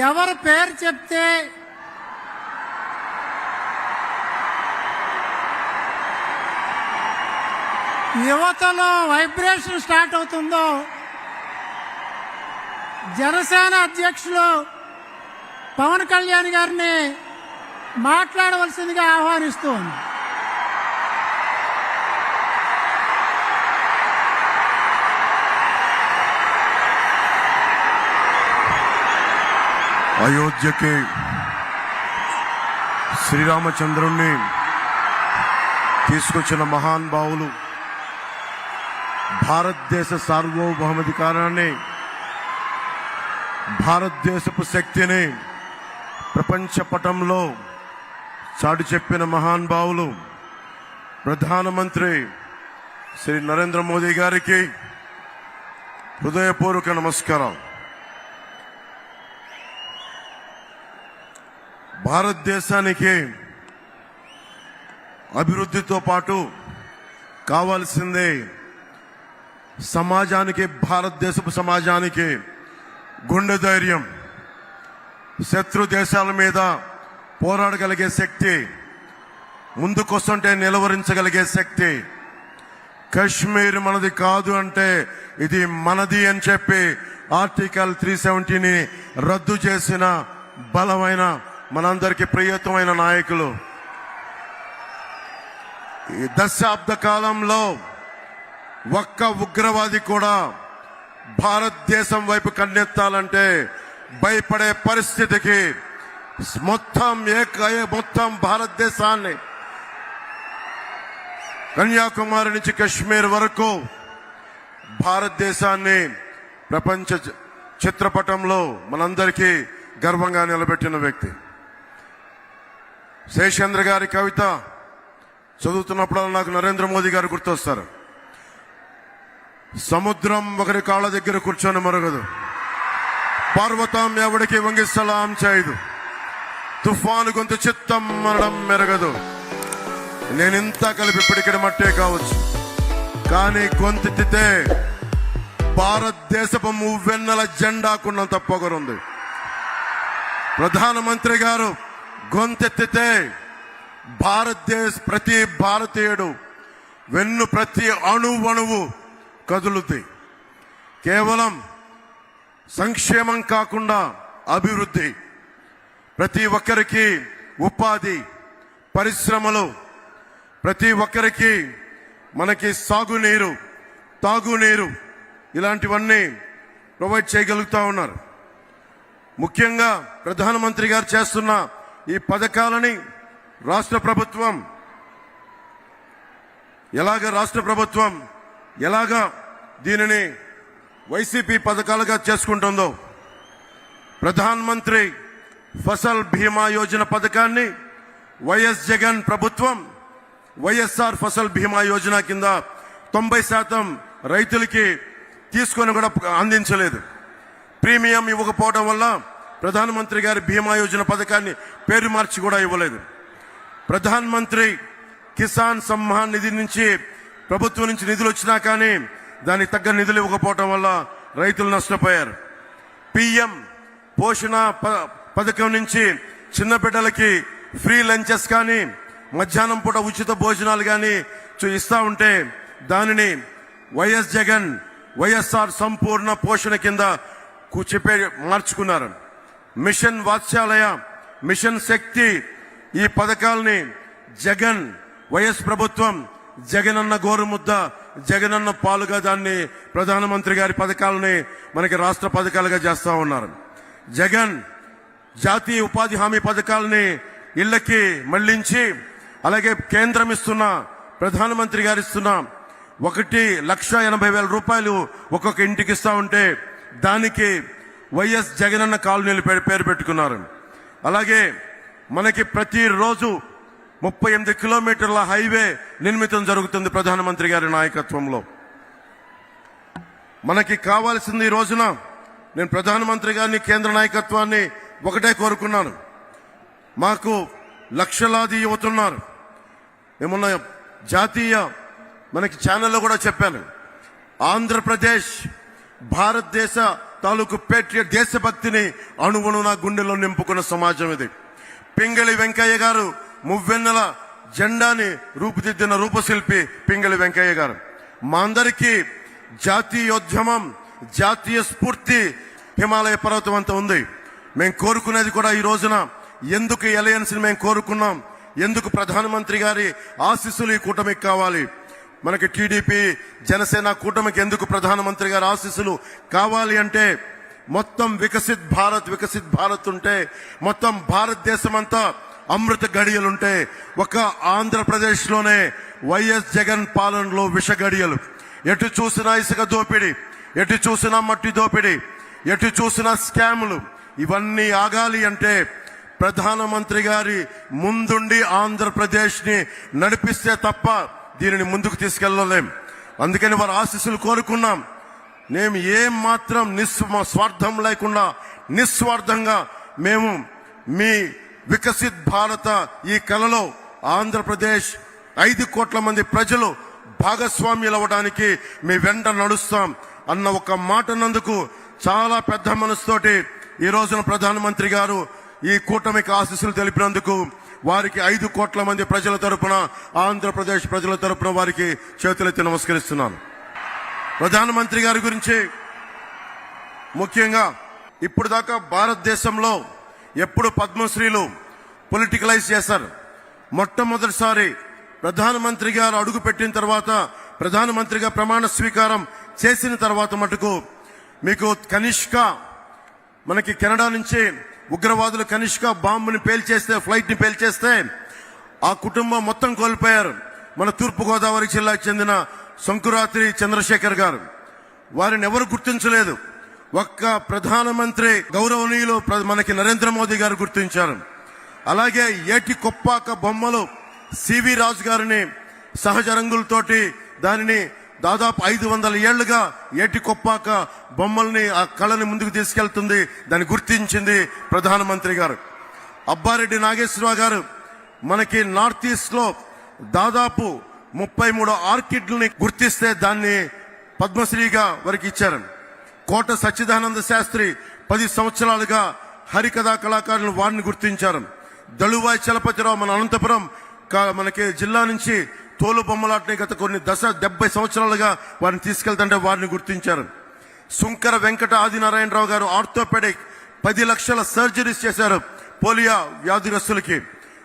ఎవరు పేరు చెప్తే యువతలో వైబ్రేషన్ స్టార్ట్ అవుతుందో జనసేన అధ్యక్షులు పవన్ కళ్యాణ్ గారిని మాట్లాడవలసిందిగా ఆహ్వానిస్తూ అయోధ్యకి శ్రీరామచంద్రుణ్ణి తీసుకొచ్చిన మహాన్ భావులు భారతదేశ సార్వభౌమాధికారాన్ని భారతదేశపు శక్తిని ప్రపంచ పటంలో చాటి చెప్పిన మహాన్ భావులు ప్రధానమంత్రి శ్రీ నరేంద్ర మోదీ గారికి హృదయపూర్వక నమస్కారం భారతదేశానికి అభివృద్ధితో పాటు కావాల్సిందే సమాజానికి భారతదేశపు సమాజానికి గుండె ధైర్యం. శత్రు దేశాల మీద పోరాడగలిగే శక్తి ముందుకొస్తుంటే నిలవరించగలిగే శక్తి కశ్మీర్ మనది కాదు అంటే ఇది మనది అని చెప్పి ఆర్టికల్ త్రీ సెవెంటీని రద్దు చేసిన బలమైన మనందరికీ ప్రియతమైన నాయకులు ఈ దశాబ్ద కాలంలో ఒక్క ఉగ్రవాది కూడా భారతదేశం వైపు కన్నెత్తాలంటే భయపడే పరిస్థితికి మొత్తం ఏక మొత్తం భారతదేశాన్ని కన్యాకుమారి నుంచి కశ్మీర్ వరకు భారతదేశాన్ని ప్రపంచ చిత్రపటంలో మనందరికీ గర్వంగా నిలబెట్టిన వ్యక్తి. శేషేంద్ర గారి కవిత చదువుతున్నప్పుడు నాకు నరేంద్ర మోదీ గారు గుర్తొస్తారు. సముద్రం ఒకరి కాళ్ళ దగ్గర కూర్చొని మరగదు. పర్వతం ఎవడికి వంగి సలాం చేయదు. తుఫాను గొంతు చిత్తం మరణం మెరగదు. నేనింత కలిపి పిడికిడి మట్టే కావచ్చు. కానీ గొంతెత్తితే భారతదేశపు మువ్వెన్నెల జెండాకున్నంత పొగరుంది. ప్రధానమంత్రి గారు గొంతెత్తితే భారతదేశ ప్రతి భారతీయుడు వెన్ను ప్రతి అణువణువు కదులుతాయి కేవలం సంక్షేమం కాకుండా అభివృద్ధి. ప్రతి ఒక్కరికి ఉపాధి పరిశ్రమలు ప్రతి ఒక్కరికి మనకి సాగునీరు తాగునీరు ఇలాంటివన్నీ ప్రొవైడ్ చేయగలుగుతా ఉన్నారు. ముఖ్యంగా ప్రధానమంత్రి గారు చేస్తున్న ఈ పథకాలని రాష్ట్ర ప్రభుత్వం ఎలాగ రాష్ట్ర ప్రభుత్వం ఎలాగ దీనిని వైసీపీ పథకాలుగా చేసుకుంటుందో ప్రధాన్ మంత్రి ఫసల్ బీమా యోజన పథకాన్ని వైఎస్ జగన్ ప్రభుత్వం వైఎస్ఆర్ ఫసల్ బీమా యోజన కింద తొంభై శాతం రైతులకి తీసుకొని కూడా అందించలేదు. ప్రీమియం ఇవ్వకపోవడం వల్ల ప్రధానమంత్రి గారి బీమా యోజన పథకాన్ని పేరు మార్చి కూడా ఇవ్వలేదు. ప్రధాన మంత్రి కిసాన్ సమ్మాన్ నిధి నుంచి ప్రభుత్వం నుంచి నిధులు వచ్చినా కానీ దానికి తగ్గ నిధులు ఇవ్వకపోవటం వల్ల రైతులు నష్టపోయారు. పిఎం పోషణ ప- పథకం నుంచి చిన్న బిడ్డలకి ఫ్రీ లంచెస్ కానీ మధ్యాహ్నం పూట ఉచిత భోజనాలు కానీ చూ- ఇస్తా ఉంటే దానిని వైఎస్ జగన్ వైఎస్ఆర్ సంపూర్ణ పోషణ కింద కూర్చిపే చెప్పే మార్చుకున్నారు. మిషన్ వాత్సాలయ మిషన్ శక్తి ఈ పథకాల్ని జగన్ వైఎస్ ప్రభుత్వం జగనన్న గోరుముద్ద జగనన్న పాలుగా దాన్ని ప్రధానమంత్రి గారి పథకాలని మనకి రాష్ట్ర పథకాలుగా చేస్తా ఉన్నారు. జగన్ జాతీయ ఉపాధి హామీ పథకాలని ఇళ్ళకి మళ్ళించి అలాగే కేంద్రం ఇస్తున్న ప్రధానమంత్రి గారు ఇస్తున్న ఒకటి లక్ష ఎనభై వేల రూపాయలు ఒక్కొక్క ఇంటికి ఇస్తా ఉంటే దానికి వైఎస్ జగనన్న కాలనీలు పేరు పేరు పెట్టుకున్నారు. అలాగే మనకి ప్రతిరోజు ముప్పై ఎనిమిది కిలోమీటర్ల హైవే నిర్మితం జరుగుతుంది ప్రధానమంత్రి గారి నాయకత్వంలో. మనకి కావాల్సింది ఈ రోజున నేను ప్రధానమంత్రి గారిని కేంద్ర నాయకత్వాన్ని ఒకటే కోరుకున్నాను. మాకు లక్షలాది యువతున్నారు మేమున్న జాతీయ మనకి ఛానల్లో కూడా చెప్పాను. ఆంధ్రప్రదేశ్ భారతదేశ తాలూకు పేట్రియట్ దేశభక్తిని అణువును గుండెలో నింపుకున్న సమాజం ఇది. పింగళి వెంకయ్య గారు మువ్వెన్నెల జెండాని రూపుదిద్దిన రూపశిల్పి పింగళి వెంకయ్య గారు. మా అందరికీ జాతీయోద్యమం జాతీయ స్ఫూర్తి హిమాలయ పర్వతం అంత ఉంది. మేము కోరుకునేది కూడా ఈ రోజున ఎందుకు ఎలయన్స్ని మేము కోరుకున్నాం? ఎందుకు ప్రధానమంత్రి గారి ఆశీస్సులు ఈ కూటమికి కావాలి? మనకి టీడీపీ జనసేన కూటమికి ఎందుకు ప్రధానమంత్రి గారి ఆశీస్సులు కావాలి అంటే మొత్తం వికసిత్ భారత్ వికసిత్ భారత్ ఉంటే మొత్తం భారతదేశం అంతా అమృత గడియలుంటే ఒక ఆంధ్రప్రదేశ్లోనే వైఎస్ జగన్ పాలనలో విష గడియలు ఎటు చూసినా ఇసుక దోపిడీ ఎటు చూసినా మట్టి దోపిడీ ఎటు చూసినా స్కాములు ఇవన్నీ ఆగాలి అంటే ప్రధానమంత్రి గారి ముందుండి ఆంధ్రప్రదేశ్ని నడిపిస్తే తప్ప దీనిని ముందుకు తీసుకెళ్ళలేం. అందుకని వారి ఆశీస్సులు కోరుకున్నాం. మేము ఏం మాత్రం నిస్వ స్వార్థం లేకుండా నిస్వార్థంగా మేము మీ వికసిత్ భారత ఈ కలలో ఆంధ్రప్రదేశ్ ఐదు కోట్ల మంది ప్రజలు భాగస్వామ్యులు అవ్వడానికి మీ వెంట నడుస్తాం అన్న ఒక మాటనందుకు చాలా పెద్ద మనసుతోటి ఈ రోజున ప్రధానమంత్రి గారు ఈ కూటమికి ఆశీస్సులు తెలిపినందుకు వారికి ఐదు కోట్ల మంది ప్రజల తరపున ఆంధ్రప్రదేశ్ ప్రజల తరపున వారికి చేతులెత్తి నమస్కరిస్తున్నాను. ప్రధానమంత్రి గారి గురించి ముఖ్యంగా ఇప్పుడు దాకా భారతదేశంలో ఎప్పుడు పద్మశ్రీలు పొలిటికలైజ్ చేశారు. మొట్టమొదటిసారి ప్రధానమంత్రి గారు అడుగు పెట్టిన తర్వాత ప్రధానమంత్రిగా ప్రమాణ స్వీకారం చేసిన తర్వాత మటుకు మీకు కనిష్క మనకి కెనడా నుంచి ఉగ్రవాదులు కనిష్క బాంబుని పేల్చేస్తే ఫ్లైట్ని పేల్చేస్తే ఆ కుటుంబం మొత్తం కోల్పోయారు. మన తూర్పుగోదావరి జిల్లాకు చెందిన శంకురాత్రి చంద్రశేఖర్ గారు. వారిని ఎవరు గుర్తించలేదు. ఒక్క ప్రధానమంత్రి గౌరవనీయులు ప్ర- మనకి నరేంద్ర మోదీ గారు గుర్తించారు. అలాగే ఏటి కొప్పాక బొమ్మలు సివి రాజు గారిని సహజ రంగులతోటి దానిని దాదాపు ఐదు వందల ఏళ్ళుగా ఏటి కొప్పాక బొమ్మల్ని ఆ కళని ముందుకు తీసుకెళ్తుంది. దాన్ని గుర్తించింది ప్రధానమంత్రి గారు. అబ్బారెడ్డి నాగేశ్వరరావు గారు మనకి నార్త్ ఈస్ట్లో దాదాపు ముప్పై మూడు ఆర్కిడ్లని గుర్తిస్తే దాన్ని పద్మశ్రీగా వారికి ఇచ్చారు. కోట సచ్చిదానంద శాస్త్రి పది సంవత్సరాలుగా హరికథా కళాకారులు వారిని గుర్తించారు. దళువాయి చలపతిరావు మన అనంతపురం మనకి జిల్లా నుంచి తోలు బొమ్మలాటని గత కొన్ని దశ డెబ్బై సంవత్సరాలుగా వారిని తీసుకెళ్తుంటే వారిని గుర్తించారు. సుంకర వెంకట ఆదినారాయణరావు గారు ఆర్థోపెడిక్ పది లక్షల సర్జరీస్ చేశారు పోలియో వ్యాధిగ్రస్తులకి.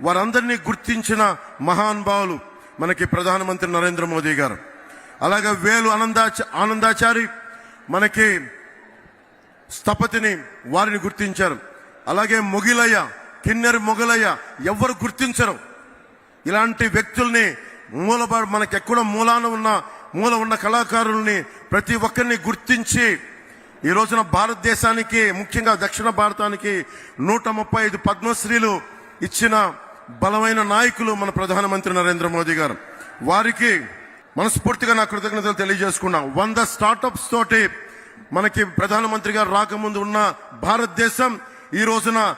వారందరినీ గుర్తించిన మహానుభావులు మనకి ప్రధానమంత్రి నరేంద్ర మోదీ గారు. అలాగే వేలు ఆనందాచ ఆనందాచారి మనకి స్థపతిని వారిని గుర్తించారు. అలాగే మొగిలయ్య కిన్నెర మొగలయ్య ఎవరు గుర్తించరు? ఇలాంటి వ్యక్తుల్ని మూల మనకి ఎక్కడ మూలాన ఉన్న మూల ఉన్న కళాకారుల్ని ప్రతి ఒక్కరిని గుర్తించి ఈ రోజున భారతదేశానికి ముఖ్యంగా దక్షిణ భారతానికి నూట ముప్పై ఐదు పద్మశ్రీలు ఇచ్చిన బలమైన నాయకులు మన ప్రధానమంత్రి నరేంద్ర మోదీ గారు. వారికి మనస్ఫూర్తిగా నా కృతజ్ఞతలు తెలియజేసుకున్నాం. వంద స్టార్టప్స్ తోటి మనకి ప్రధానమంత్రి గారు రాకముందు ఉన్న భారతదేశం ఈ రోజున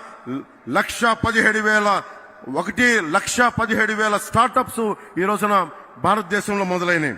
లక్ష పదిహేడు వేల ఒకటి లక్ష పదిహేడు వేల స్టార్టప్స్ ఈ రోజున భారతదేశంలో మొదలైనవి.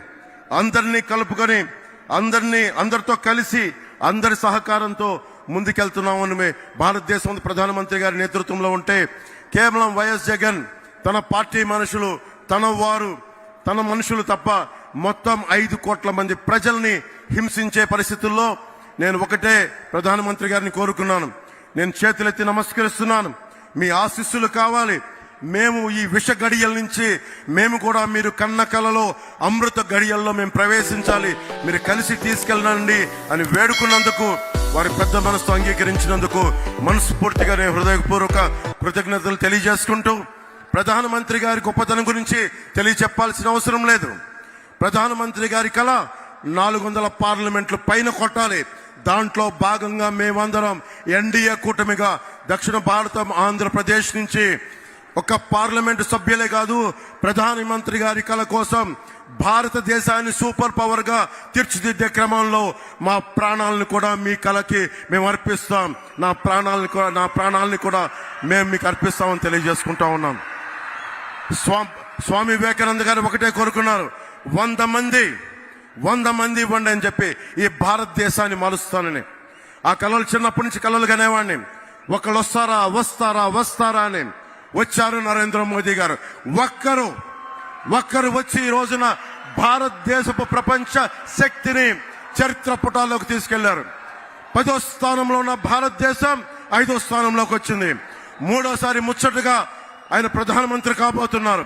అందరినీ కలుపుకొని అందరినీ అందరితో కలిసి అందరి సహకారంతో ముందుకెళ్తున్నామని భారతదేశం ప్రధానమంత్రి గారి నేతృత్వంలో ఉంటే కేవలం వైఎస్ జగన్ తన పార్టీ మనుషులు తన వారు తన మనుషులు తప్ప మొత్తం ఐదు కోట్ల మంది ప్రజల్ని హింసించే పరిస్థితుల్లో నేను ఒకటే ప్రధానమంత్రి గారిని కోరుకున్నాను. నేను చేతులెత్తి నమస్కరిస్తున్నాను. మీ ఆశీస్సులు కావాలి. మేము ఈ విష గడియల నుంచి మేము కూడా మీరు కన్న కలలో అమృత గడియల్లో మేము ప్రవేశించాలి. మీరు కలిసి తీసుకెళ్ళండి అని వేడుకున్నందుకు వారి పెద్ద మనసుతో అంగీకరించినందుకు మనస్ఫూర్తిగా నేను హృదయపూర్వక కృతజ్ఞతలు తెలియజేసుకుంటూ ప్రధానమంత్రి గారి గొప్పతనం గురించి తెలియచెప్పాల్సిన అవసరం లేదు. ప్రధానమంత్రి గారి కళ నాలుగు వందల పార్లమెంట్లు పైన కొట్టాలి. దాంట్లో భాగంగా మేమందరం ఎన్డీఏ కూటమిగా దక్షిణ భారతం ఆంధ్రప్రదేశ్ నుంచి ఒక పార్లమెంటు సభ్యులే కాదు ప్రధానమంత్రి గారి కళ కోసం భారతదేశాన్ని సూపర్ పవర్గా తీర్చిదిద్దే క్రమంలో మా ప్రాణాలను కూడా మీ కళకి మేము అర్పిస్తాం. నా ప్రాణాలను కూడా నా ప్రాణాలని కూడా మేము మీకు అర్పిస్తామని తెలియజేసుకుంటా ఉన్నాం. స్వా- స్వామి వివేకానంద గారు ఒకటే కోరుకున్నారు. వంద మంది వంద మంది ఇవ్వండి అని చెప్పి ఈ భారతదేశాన్ని మలుస్తానని ఆ కళలు చిన్నప్పటి నుంచి కళలు కనేవాడిని ఒకళ్ళు వస్తారా? వస్తారా? వస్తారా అని వచ్చారు నరేంద్ర మోదీ గారు. ఒక్కరు ఒక్కరు వచ్చి ఈ రోజున భారతదేశపు ప్రపంచ శక్తిని చరిత్ర పుటాల్లోకి తీసుకెళ్ళారు. పదో స్థానంలో ఉన్న భారతదేశం ఐదో స్థానంలోకి వచ్చింది. మూడోసారి ముచ్చటగా ఆయన ప్రధానమంత్రి కాబోతున్నారు.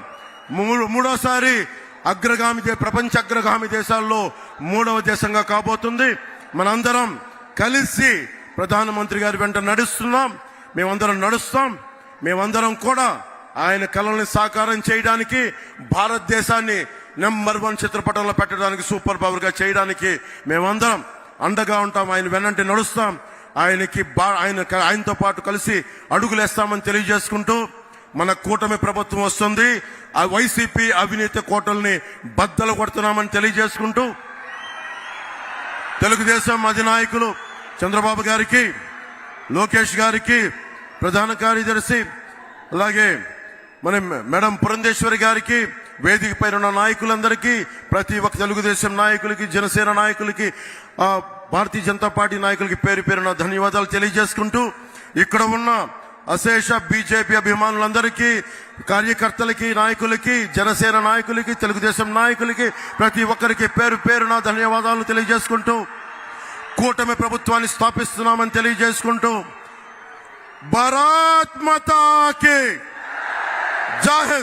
మూడు- మూడోసారి అగ్రగామి ప్రపంచ అగ్రగామి దేశాల్లో మూడవ దేశంగా కాబోతుంది. మనందరం కలిసి ప్రధానమంత్రి గారి వెంట నడుస్తున్నాం. మేమందరం నడుస్తాం. మేమందరం కూడా ఆయన కళల్ని సాకారం చేయడానికి భారతదేశాన్ని నెంబర్ వన్ చిత్రపటంలో పెట్టడానికి సూపర్ పవర్గా చేయడానికి మేమందరం అండగా ఉంటాం. ఆయన వెన్నంటి నడుస్తాం. ఆయనకి బా- ఆయన ఆయనతో పాటు కలిసి అడుగులేస్తామని తెలియజేసుకుంటూ మన కూటమి ప్రభుత్వం వస్తుంది. ఆ వైసీపీ అవినీతి కోటల్ని బద్దలు కొడుతున్నామని తెలియజేసుకుంటూ తెలుగుదేశం అధినాయకులు చంద్రబాబు గారికి లోకేష్ గారికి ప్రధాన కార్యదర్శి అలాగే మన మేడం పురంధేశ్వరి గారికి వేదిక పైన ఉన్న నాయకులందరికీ ప్రతి ఒక్క తెలుగుదేశం నాయకులకి జనసేన నాయకులకి ఆ, భారతీయ జనతా పార్టీ నాయకులకి పేరు పేరున ధన్యవాదాలు తెలియజేసుకుంటూ ఇక్కడ ఉన్న అశేష బీజేపీ అభిమానులందరికీ కార్యకర్తలకి నాయకులకి జనసేన నాయకులకి తెలుగుదేశం నాయకులకి ప్రతి ఒక్కరికి పేరు పేరున ధన్యవాదాలు తెలియజేసుకుంటూ కూటమి ప్రభుత్వాన్ని స్థాపిస్తున్నామని తెలియజేసుకుంటూ భారత్ మాతాకి జై